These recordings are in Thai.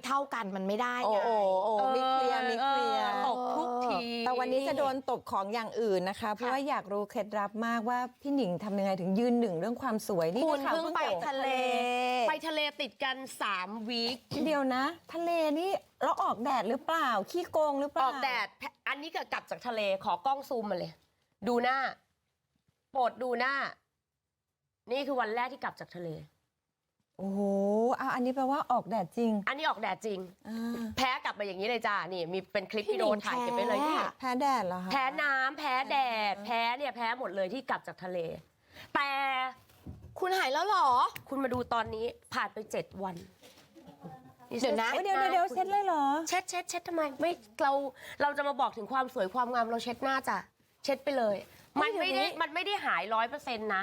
ไม่เท่ากันมันไม่ได้โอ้ไง โอ้โอ้มีเคลียร์มีเคลียร์ตกทุกที แต่วันนี้จะโดนตบของอย่างอื่นนะคะ เพราะว่าอยากรู้เคล็ดลับมากว่าพี่หนิงทำยังไงถึงยืนหนึ่งเรื่องความสวยนี่คุณข่าวเพิ่งไปตกทะเล ไปทะเลติดกัน 3 วีคเดียวนะ ทะเลนี่เราออกแดดหรือเปล่า ขี้โกงหรือเปอล่า อกแดดอันนี้ก็กลับจากทะเลขอกล้องซูมมาเลย ดูหน้า โปรดดูหน้า นี่คือวันแรกที่กลับจากทะเล โอ้โหเอาอันนี้แปลว่าออกแดดจริงอันนี้ออกแดดจริง อ่าแพ้กลับมาอย่างนี้เลยจ้านี่มีเป็นคลิปพี่วิดีโอถ่ายเก็บไว้เลยหนิงนี่แพ้แพ้แดดเหรอคะแพ้น้ำแพ้แดด แพ้เนี่ยแพ้หมดเลยที่กลับจากทะเล แต่คุณหายแล้วเหรอ คุณมาดูตอนนี้ผ่านไปเจ็ดวันเดี๋ยวนะ เอ้ยเดี๋ยวเดี๋ยวเดี๋ยวเซ็ตเลยเหรอ เช็ดเช็ดเช็ดทำไมไม่เราเราจะมาบอกถึงความสวยความงามเราเช็ดหน้าจ้ะเช็ดไปเลย มันไม่ได้มันไม่ได้หายร้อยเปอร์เซ็นต์นะ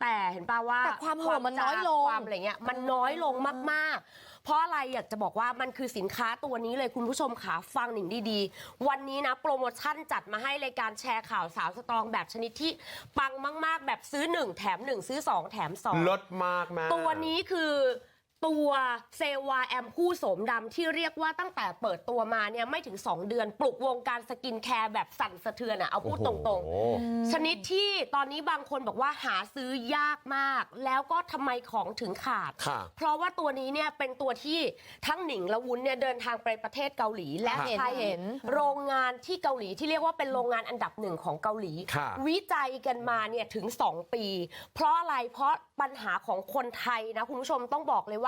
แต่เห็นป่าว่าแต่ความเหี่ยวมันน้อยลงความอะไรเงี้ยมันน้อยลงมากๆ เพราะอะไรอยากจะบอกว่ามันคือสินค้าตัวนี้เลยคุณผู้ชมขาฟังหนิงดีๆ วันนี้นะโปรโมชั่นจัดมาให้รายการแชร์ข่าวสาวสตรองแบบชนิดที่ปังมาก ๆ แบบซื้อ 1 แถม 1 ซื้อ 2 แถม2ลดมากแม่ตัวนี้คือ ตัวเซวาแอมผู้โสมดำที่เรียกว่าตั้งแต่เปิดตัวมาเนี่ยไม่ถึง 2 เดือน ปลุกวงการสกินแคร์แบบสั่นสะเทือนอะเอาพูดตรงโอ้โห ๆ ชนิดที่ตอนนี้บางคนบอกว่าหาซื้อยากมาก แล้วก็ทำไมของถึงขาด ค่ะ เพราะว่าตัวนี้เนี่ยเป็นตัวที่ทั้งหนิงและวุ้นเนี่ยเดินทางไปประเทศเกาหลี และค่ะใช้เห็น โรงงานที่เกาหลีที่เรียกว่าเป็นโรงงานอันดับหนึ่งของเกาหลี ค่ะ วิจัยกันมาเนี่ยถึง 2 ปี เพราะอะไรเพราะปัญหาของคนไทยนะคุณผู้ชมต้องบอกเลยว่า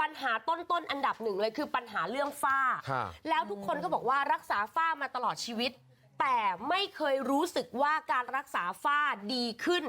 ปัญหาต้นๆอันดับหนึ่งเลยคือปัญหาเรื่องฝ้าค่ะแล้วทุกคนก็บอกว่ารักษาฝ้ามาตลอดชีวิต แต่ไม่เคยรู้สึกว่าการรักษาฝ้าดีขึ้น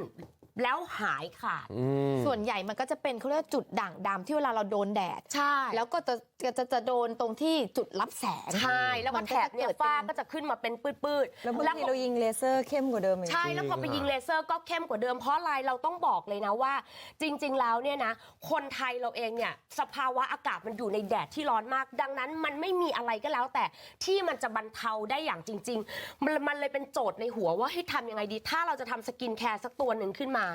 แล้วหายขาดอืมส่วนใหญ่มันก็จะเป็นเขาเรียกว่าจุดด่างดำที่เวลาเราโดนแดด ใช่ แล้วก็จะจะจะจะโดนตรงที่จุดรับแสงใช่ แล้วก็มันแถก็บจะเนี่ยเกิดเป็นฝ้าก็จะขึ้นมาเป็นปื้ดๆแล้วบางทีก็เรายิงเลเซอร์เข้มกว่าเดิมอีก ใช่แล้วพอไปยิงเลเซอร์ก็เข้มกว่าเดิมเพราะอะไรเราต้องบอกเลยนะว่า จริง ๆ แล้วเนี่ยนะ คนไทยเราเองเนี่ยสภาวะอากาศมันอยู่ในแดดที่ร้อนมาก ดังนั้นมันไม่มีอะไรก็แล้ว แต่ที่มันจะบรรเทาได้อย่างจริง ๆ มันมันเลยเป็นโจทย์ในหัวว่าให้ทำยังไงดี ถ้าเราจะทำสกินแคร์สักตัวหนึ่งขึ้นมา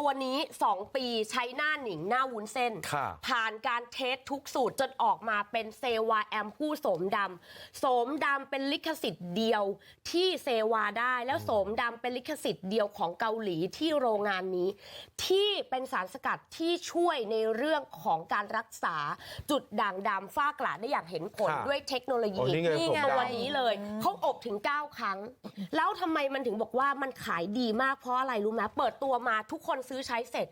ตัวนี้ 2 ปีใช้หน้าหนิงหน้าวุ้นเส้น ค่ะผ่านการเทสทุกสูตรจนออกมาเป็นเซวาแอมผู้โสมดำโสมดำเป็นลิขสิทธิ์เดียวที่เซวาได้แล้วโสมดำเป็นลิขสิทธิ์เดียวของเกาหลีที่โรงงานนี้ ที่เป็นสารสกัดที่ช่วยในเรื่องของการรักษาจุดด่างดำฝ้ากระได้อย่างเห็นผลค่ะด้วยเทคโนโลยีโอ้นี่ไงตัวผมดำนี้เลยเขาอบถึง 9 ครั้ง แล้วทำไมมันถึงบอกว่ามันขายดีมากเพราะอะไรรู้ไหมเปิดตัวมาทุกคนซื้อใช้เสร็จ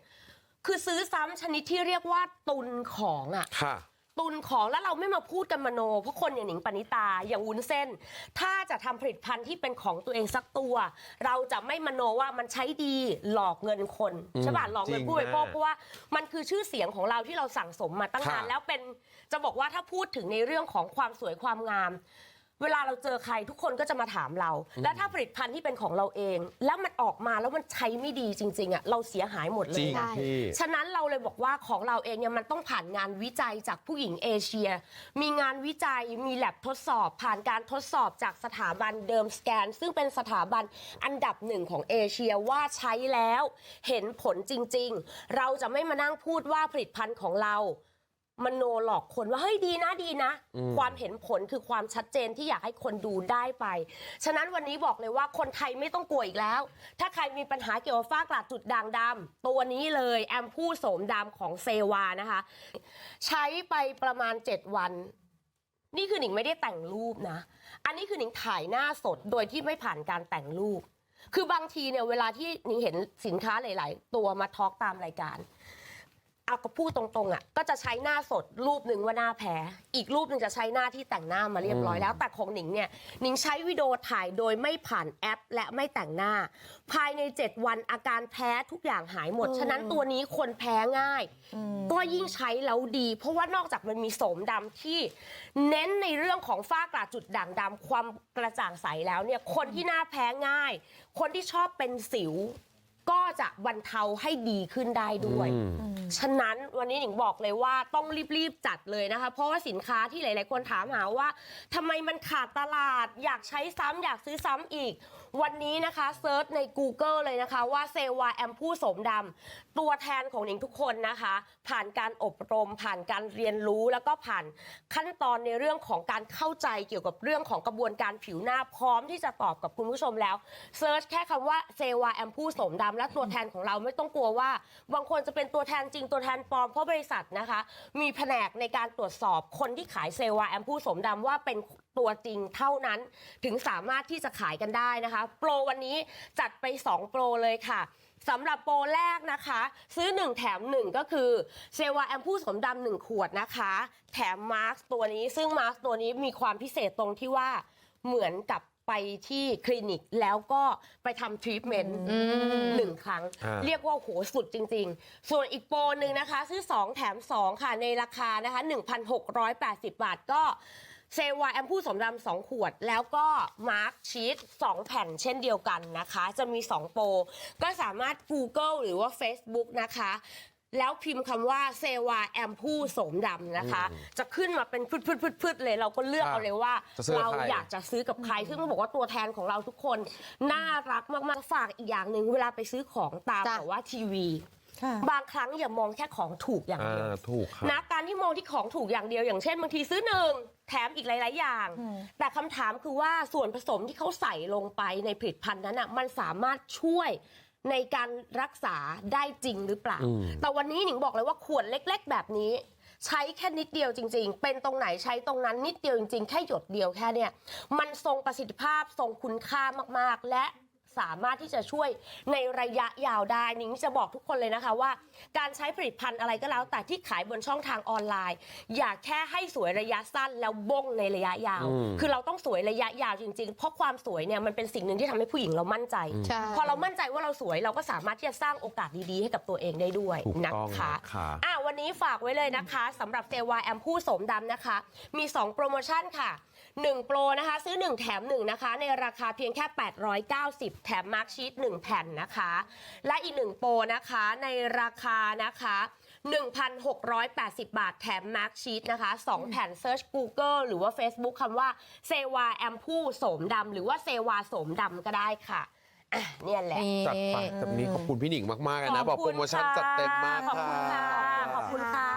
คือซื้อซ้ำชนิดที่เรียกว่าตุนของอะค่ะ ตุนของแล้วเราไม่มาพูดกันมโน เพราะคนอย่างหนิงปณิตาอย่างวุ้นเส้น ถ้าจะทำผลิตภัณฑ์ที่เป็นของตัวเองสักตัว เราจะไม่มโนว่ามันใช้ดีหลอกเงินคนอืมใช่ป่ะหลอกเงินจริงผู้บริโภคมากเพราะว่ามันคือชื่อเสียงของเราที่เราสั่งสมมาตั้งนานค่ะ แล้วเป็นจะบอกว่าถ้าพูดถึงในเรื่องของความสวยความงาม เวลาเราเจอใครทุกคนก็จะมาถามเรา แล้วถ้าผลิตภัณฑ์ที่เป็นของเราเอง แล้วมันออกมาแล้วมันใช้ไม่ดีจริงๆอะเราเสียหายหมดเลจริยงใช่พี่ ฉะนั้นเราเลยบอกว่าของเราเองเนี่ยมันต้องผ่านงานวิจัยจากผู้หญิงเอเชีย มีงานวิจัยมีแลบทดสอบ ผ่านการทดสอบจากสถาบันเดิมสแกน ซึ่งเป็นสถาบันอันดับหนึ่งของเอเชียว่าใช้แล้วเห็นผลจริงๆ เราจะไม่มานั่งพูดว่าผลิตภัณฑ์ของเรา มโนหลอกคนว่าเฮ้ยดีนะดีนะอืมความเห็นผลคือความชัดเจนที่อยากให้คนดูได้ไป ฉะนั้นวันนี้บอกเลยว่าคนไทยไม่ต้องกลัวอีกแล้ว ถ้าใครมีปัญหาเกี่ยวกับฝ้ากระจุดด่างดำตัวนี้เลยแอมพูโสมดำของเซวานะคะ ใช้ไปประมาณ 7 วัน นี่คือหนิงไม่ได้แต่งรูปนะ อันนี้คือหนิงถ่ายหน้าสดโดยที่ไม่ผ่านการแต่งรูป คือบางทีเนี่ยเวลาที่หนิงเห็นสินค้าหลาย ๆ ตัวมาทอล์กตามรายการ เอาก็พูดตรงๆอะก็จะใช้หน้าสดรูปหนึ่งว่าหน้าแพ้อีกรูปหนึ่งจะใช้หน้าที่แต่งหน้ามาเรียบร้อยแล้ว แต่ของหนิงเนี่ยหนิงใช้วิดีโอถ่ายโดยไม่ผ่านแอป และไม่แต่งหน้า ภายใน 7 วันอาการแพ้ทุกอย่างหายหมด ฉะนั้นตัวนี้คนแพ้ง่าย ก็ยิ่งใช้แล้วดี เพราะว่านอกจากมันมีโสมดำที่ เน้นในเรื่องของฝ้ากระจุดด่างดำความกระจ่างใสแล้วเนี่ยคนที่หน้าแพ้ง่าย คนที่ชอบเป็นสิว ก็จะบรรเทาให้ดีขึ้นได้ด้วยอืมฉะนั้นวันนี้หนิงบอกเลยว่าต้องรีบๆจัดเลยนะคะ เพราะว่าสินค้าที่หลาย ๆ คนถามหาว่าทำไมมันขาดตลาด อยากใช้ซ้ำอยากซื้อซ้ำอีก วันนี้นะคะเซิร์ชใน Google เลยนะคะว่าเซวาแอมพูสมดำตัวแทนของหนิงทุกคนนะคะ ผ่านการอบรม ผ่านการเรียนรู้แล้วก็ผ่านขั้นตอนในเรื่องของการเข้าใจเกี่ยวกับเรื่องของกระบวนการผิวหน้าพร้อมที่จะตอบกับคุณผู้ชมแล้วเซิร์ชแค่คำว่าเซวาแอมพูสมดำและตัวแทนของเราไม่ต้องกลัวว่า บางคนจะเป็นตัวแทนจริงตัวแทนปลอมเพราะบริษัทนะคะ มีแผนกในการตรวจสอบคนที่ขายเซวาแอมพูสมดำว่าเป็น ตัวจริงเท่านั้นถึงสามารถที่จะขายกันได้นะคะ โปรวันนี้จัดไป 2 โปรเลยค่ะสำหรับโปรแรกนะคะ ซื้อ 1 แถม 1 ก็คือเซวาแอมพูโสมดำ1ขวดนะคะ แถมมาร์กตัวนี้ซึ่งมาร์กตัวนี้มีความพิเศษตรงที่ว่าเหมือนกับไปที่คลินิกแล้วก็ไปทำทรีทเมนต์อืมหนึ่งครั้งอ่าเรียกว่าโหสุดจริง ๆ ส่วนอีกโปรหนึ่งนะคะ ซื้อ 2 แถม 2 ค่ะในราคานะคะ 1,680 บาทก็ เซวาแอมพูสมดำ2ขวด แล้วก็มาร์คชีส2แผ่นเช่นเดียวกันนะคะ จะมี 2 โปร ก็สามารถ Google หรือว่า Facebook นะคะ แล้วพิมพ์คำว่าเซวาแอมพูโสมดำนะคะ จะขึ้นมาเป็นพืดๆๆๆเลย เราก็เลือกครับเอาเลยว่า จะซื้อกับเราใคร อยากจะซื้อกับใคร ซึ่งต้องบอกว่าตัวแทนของเราทุกคน น่ารักมากๆฝากอีกอย่างหนึ่งเวลาไปซื้อของตามจ้ะ แบบว่าทีวีค่ะ บางครั้งอย่ามองแค่ของถูกอย่างอ่เดียวาถูกครับนะการที่มองที่ของถูกอย่างเดียวอย่างเช่นบางทีซื้อหนึ่งแถมอีกหลาย ๆ อย่าง แต่คำถามคือว่าส่วนผสมที่เขาใส่ลงไปในผลิตภัณฑ์นั้นอะมันสามารถช่วยในการรักษาได้จริงหรือเปล่าอืมแต่วันนี้หนิงบอกเลยว่าขวดเล็ก ๆ แบบนี้ใช้แค่นิดเดียวจริง ๆ เป็นตรงไหนใช้ตรงนั้นนิดเดียวจริง ๆ แค่หยดเดียวแค่เนี่ย มันทรงประสิทธิภาพทรงคุณค่ามาก ๆ และ สามารถที่จะช่วยในระยะยาวได้หนิงจะบอกทุกคนเลยนะคะว่า การใช้ผลิตภัณฑ์อะไรก็แล้ว แต่ที่ขายบนช่องทางออนไลน์ อย่าแค่ให้สวยระยะสั้นแล้วบ้งในระยะยาว อืม คือเราต้องสวยระยะยาวจริงๆ เพราะความสวยเนี่ยมันเป็นสิ่งหนึ่งที่ทำให้ผู้หญิงเรามั่นใจ ใช่ พอเรามั่นใจว่าเราสวยเราก็สามารถที่จะสร้างโอกาสดีๆ ให้กับตัวเองได้ด้วยถูกนะต้องคะนะคะ อะวันนี้ฝากไว้เลยนะคะสำหรับเซวาแอมพูโสมดำนะคะ มี 2 โปรโมชั่นค่ะ 1 โปรนะคะ ซื้อ 1 แถม 1 นะคะ ในราคาเพียงแค่ 890แถมมาร์กชีต1แผ่นนะคะ และอีก 1 โปรนะคะในราคานะคะ 1,680 บาทแถมมาร์กชีตนะคะ 2 แผ่นเซิร์ช Google หรือว่า Facebook คำว่าเซวาแอมพูโสมดำหรือว่าเซวาโสมดำก็ได้ค่ะอะเนี่ยแหละนี่จัดไปแต่วันนี้ขอบคุณพี่หนิงมากๆเลยนะ บอกโปรโมชั่นจัดเต็มมากขอบคุณค่ะค่ะขอบคุณค่ะ